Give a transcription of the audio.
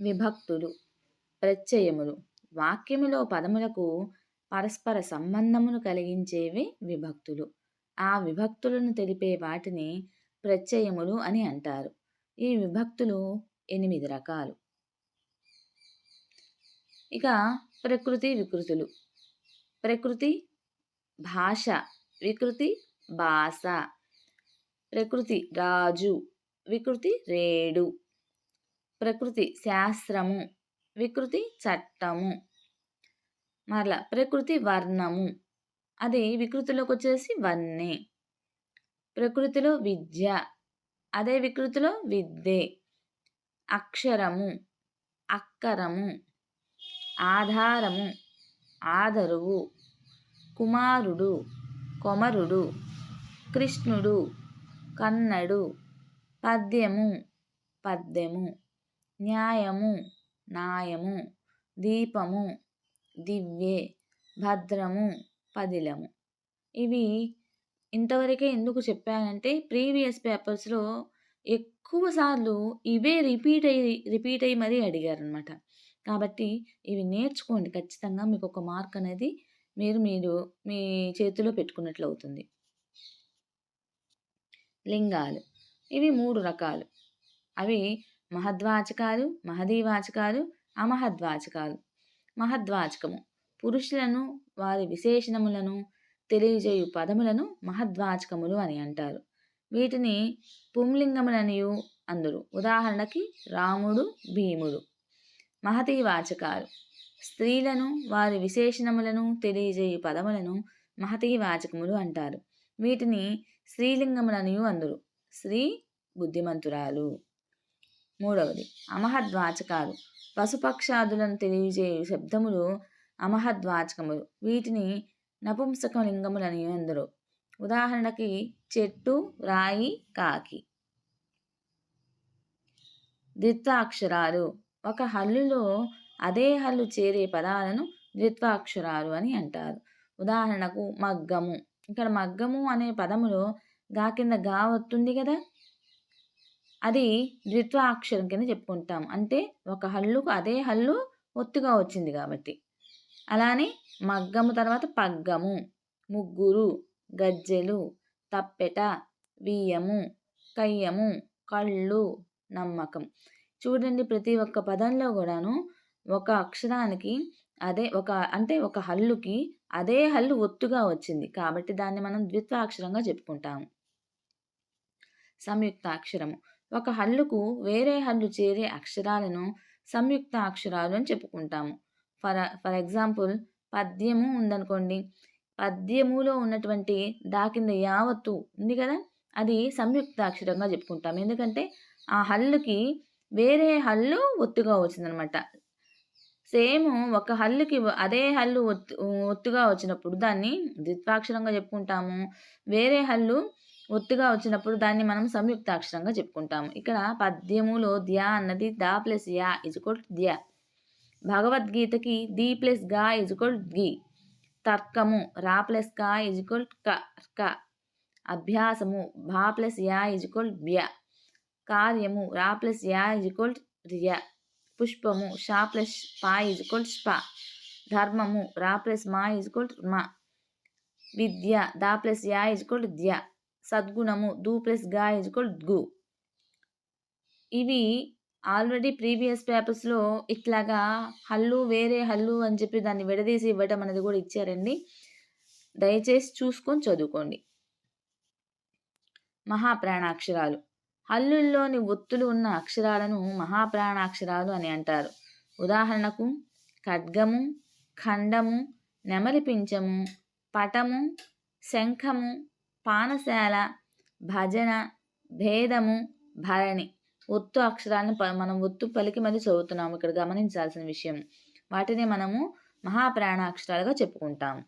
విభక్తులు ప్రత్యయములు. వాక్యములో పదములకు పరస్పర సంబంధమును కలిగించేవి విభక్తులు. ఆ విభక్తులను తెలిపే వాటిని ప్రత్యయములు అని అంటారు. ఈ విభక్తులు ఎనిమిది రకాలు. ఇక ప్రకృతి వికృతులు. ప్రకృతి భాష వికృతి భాష. ప్రకృతి రాజు వికృతి రేడు. ప్రకృతి శాస్త్రము వికృతి చట్టము మరలా ప్రకృతి వర్ణము. అది వికృతిలోకి వచ్చేసి వన్నే. ప్రకృతిలో విద్య అదే వికృతిలో విద్యే. అక్షరము అక్కరము ఆధారము ఆదరువు కుమారుడు కొమరుడు కృష్ణుడు కన్నడు పద్యము పద్యము. న్యాయము న్యాయము దీపము దివ్యే భద్రము పదిలము. ఇవి ఇంతవరకే ఎందుకు చెప్పానంటే ప్రీవియస్ పేపర్స్లో ఎక్కువ సార్లు ఇవే రిపీట్ అయ్యి రిపీట్ అయ్యి మరీ అడిగారనమాట కాబట్టి ఇవి నేర్చుకోండి. ఖచ్చితంగా మీకు ఒక మార్క్ అనేది మీరు మీరు మీ చేతిలో పెట్టుకున్నట్లు అవుతుంది. లింగాలు. ఇవి మూడు రకాలు. అవి మహద్వాచకాలు మహదీవాచకాలు అమహద్వాచకాలు. మహద్వాచకము. పురుషులను వారి విశేషణములను తెలియజేయు పదములను మహద్వాచకములు అని అంటారు. వీటిని పుంలింగములనియు అందరు. ఉదాహరణకి రాముడు భీముడు. మహతీవాచకాలు. స్త్రీలను వారి విశేషణములను తెలియజేయు పదములను మహతీవాచకములు అంటారు. వీటిని స్త్రీలింగములనియు అందరు. స్త్రీ బుద్ధిమంతురాలు. మూడవది అమహద్వాచకాలు. పశుపక్షాదులను తెలియజేయు శబ్దములు అమహద్వాచకములు. వీటిని నపుంసకలింగములని అందరు ఉదాహరణకి చెట్టు రాయి కాకి. ద్విత్వాక్షరాలు. ఒక హల్లులో అదే హల్లు చేరే పదాలను ద్విత్వాక్షరాలు అని అంటారు. ఉదాహరణకు మగ్గము. ఇక్కడ మగ్గము అనే పదములో గా కింద గా వస్తుంది కదా? అది ద్విత్వాక్షరం కింద చెప్పుకుంటాం. అంటే ఒక హల్లుకు అదే హల్లు ఒత్తుగా వచ్చింది కాబట్టి. అలానే మగ్గము తర్వాత పగ్గము ముగ్గురు గజ్జెలు తప్పెట బియ్యము కయ్యము కళ్ళు నమ్మకం. చూడండి ప్రతి ఒక్క పదంలో కూడాను ఒక అక్షరానికి అదే ఒక అంటే ఒక హల్లుకి అదే హల్లు ఒత్తుగా వచ్చింది కాబట్టి దాన్ని మనం ద్విత్వాక్షరంగా చెప్పుకుంటాము. సంయుక్తాక్షరము. ఒక హల్లుకు వేరే హల్లు చేరే అక్షరాలను సంయుక్త అక్షరాలు అని చెప్పుకుంటాము. ఫర్ ఫర్ ఎగ్జాంపుల్ పద్యము ఉందనుకోండి. పద్యములో ఉన్నటువంటి దాకింద యావత్తు ఉంది కదా? అది సంయుక్తాక్షరంగా చెప్పుకుంటాం ఎందుకంటే ఆ హల్లుకి వేరే హల్లు ఒత్తుగా వచ్చిందనమాట. సేమ్ ఒక హల్లుకి అదే హల్లు ఒత్తు ఒత్తుగా వచ్చినప్పుడు దాన్ని ద్విత్వాక్షరంగా చెప్పుకుంటాము. వేరే హల్లు ఒత్తుగా వచ్చినప్పుడు దాన్ని మనం సంయుక్తాక్షరంగా చెప్పుకుంటాము. ఇక్కడ పద్యములో ధ్యా అన్నది దా ప్లస్ యా ఇజుకోల్ ధ్యా. భగవద్గీతకి ది ప్లస్గా ఇజుకోల్ గి. తర్కము రా ప్లస్ కా ఇజుకోల్ క క. అభ్యాసము భా ప్లస్ యా ఇజుకోల్ బ్య కార్యము రా ప్లస్ యా ఇజుకోల్ రియ పుష్పము షా ప్లస్ పా ఇజుకోల్ ఈక్వల్ స్ప ధర్మము రా ప్లస్ మా ఇజుకోల్ మా. విద్య దా ప్లస్ యా ఇజుకోల్ ద్య సద్గుణము దూ ప్లస్గా ఇజ్ గు. ఇవి ఆల్రెడీ ప్రీవియస్ పేపర్స్లో ఇట్లాగా హల్లు వేరే హల్లు అని చెప్పి దాన్ని విడదీసి ఇవ్వటం అనేది కూడా ఇచ్చారండి. దయచేసి చూసుకొని చదువుకోండి. మహాప్రాణాక్షరాలు. హల్లుల్లోని ఒత్తులు ఉన్న అక్షరాలను మహాప్రాణాక్షరాలు అని అంటారు. ఉదాహరణకు ఖడ్గము ఖండము నెమలిపించము పటము శంఖము పానశాల భజన భేదము భరణి ఒత్తు అక్షరాలను మనం ఒత్తు పలికి మరి చదువుతున్నాము. ఇక్కడ గమనించాల్సిన విషయం వాటిని మనము మహాప్రాణాక్షరాలుగా చెప్పుకుంటాము.